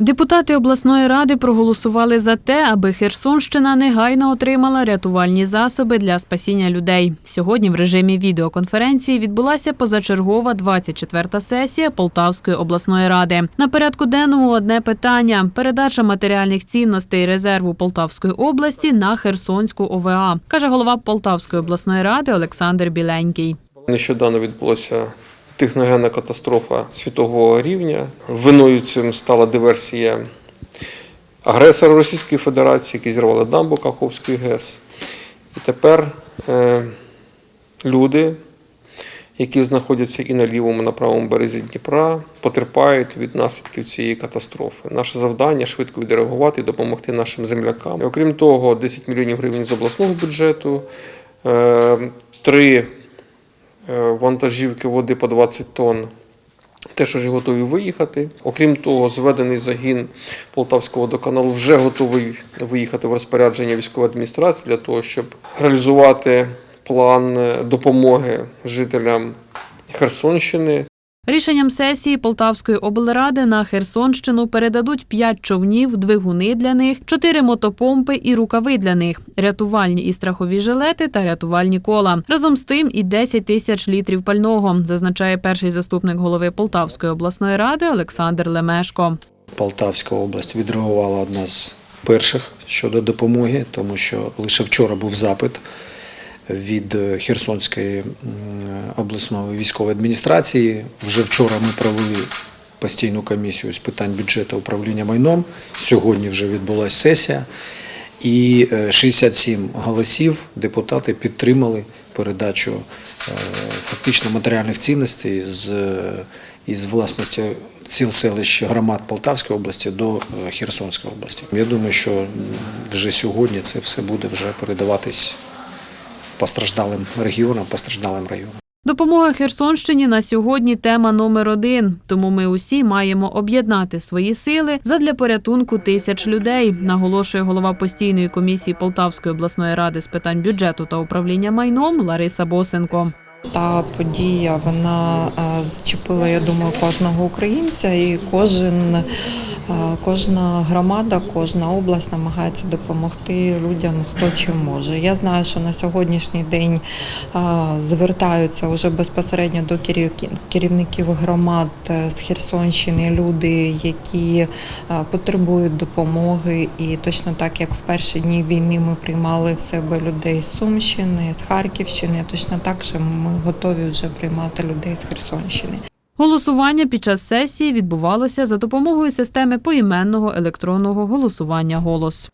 Депутати обласної ради проголосували за те, аби Херсонщина негайно отримала рятувальні засоби для спасіння людей. Сьогодні в режимі відеоконференції відбулася позачергова 24-та сесія Полтавської обласної ради. На порядку денному одне питання: передача матеріальних цінностей резерву Полтавської області на Херсонську ОВА, каже голова Полтавської обласної ради Олександр Біленький. Нещодавно відбулася техногенна катастрофа світового рівня. Виною цим стала диверсія агресора Російської Федерації, які зірвали дамбу Каховської ГЕС. І тепер е, люди, які знаходяться і на лівому, і на правому березі Дніпра, потерпають від наслідків цієї катастрофи. Наше завдання швидко відреагувати і допомогти нашим землякам. Окрім того, 10 мільйонів гривень з обласного бюджету, е, три е, вантажівки води по 20 тонн. Теж вже готові виїхати. Окрім того, зведений загін Полтавського водоканалу вже готовий виїхати в розпорядження військової адміністрації для того, щоб реалізувати план е, допомоги жителям Херсонщини Рішенням сесії Полтавської облради на Херсонщину передадуть 5 човнів, двигуни для них, 4 мотопомпи і рукави для них, рятувальні і страхові жилети та рятувальні кола. Разом з тим і 10 тисяч літрів пального, зазначає перший заступник голови Полтавської обласної ради Олександр Лемешко. Полтавська область відреагувала одна з перших щодо допомоги, тому що лише вчора був запит від е, Херсонської обласної військової адміністрації. Вже вчора ми провели постійну комісію з питань бюджету управління майном. Сьогодні вже відбулася сесія. І е, 67 голосів депутати підтримали передачу е, фактично матеріальних цінностей з, із власності сіл селищ громад Полтавської області до е, Херсонської області. Я думаю, що вже сьогодні це все буде вже передаватись постраждалим регіонам, постраждалим районам. Допомога Херсонщині на сьогодні тема номер один. Тому ми усі маємо об'єднати свої сили задля порятунку тисяч людей, наголошує голова постійної комісії Полтавської обласної ради з питань бюджету та управління майном Лариса Босенко. Та подія вона е, зачепила, я думаю, кожного українця, і кожен, кожна громада, кожна область намагається допомогти людям, хто чим може. Я знаю, що на сьогоднішній день е, звертаються вже безпосередньо до керів- керівників громад е, з Херсонщини люди, які е, потребують допомоги. І точно так як в перші дні війни ми приймали в себе людей з Сумщини, з Харківщини, точно так же ми готові вже приймати людей з Херсонщини. Голосування під час сесії відбувалося за допомогою системи поіменного електронного голосування «Голос».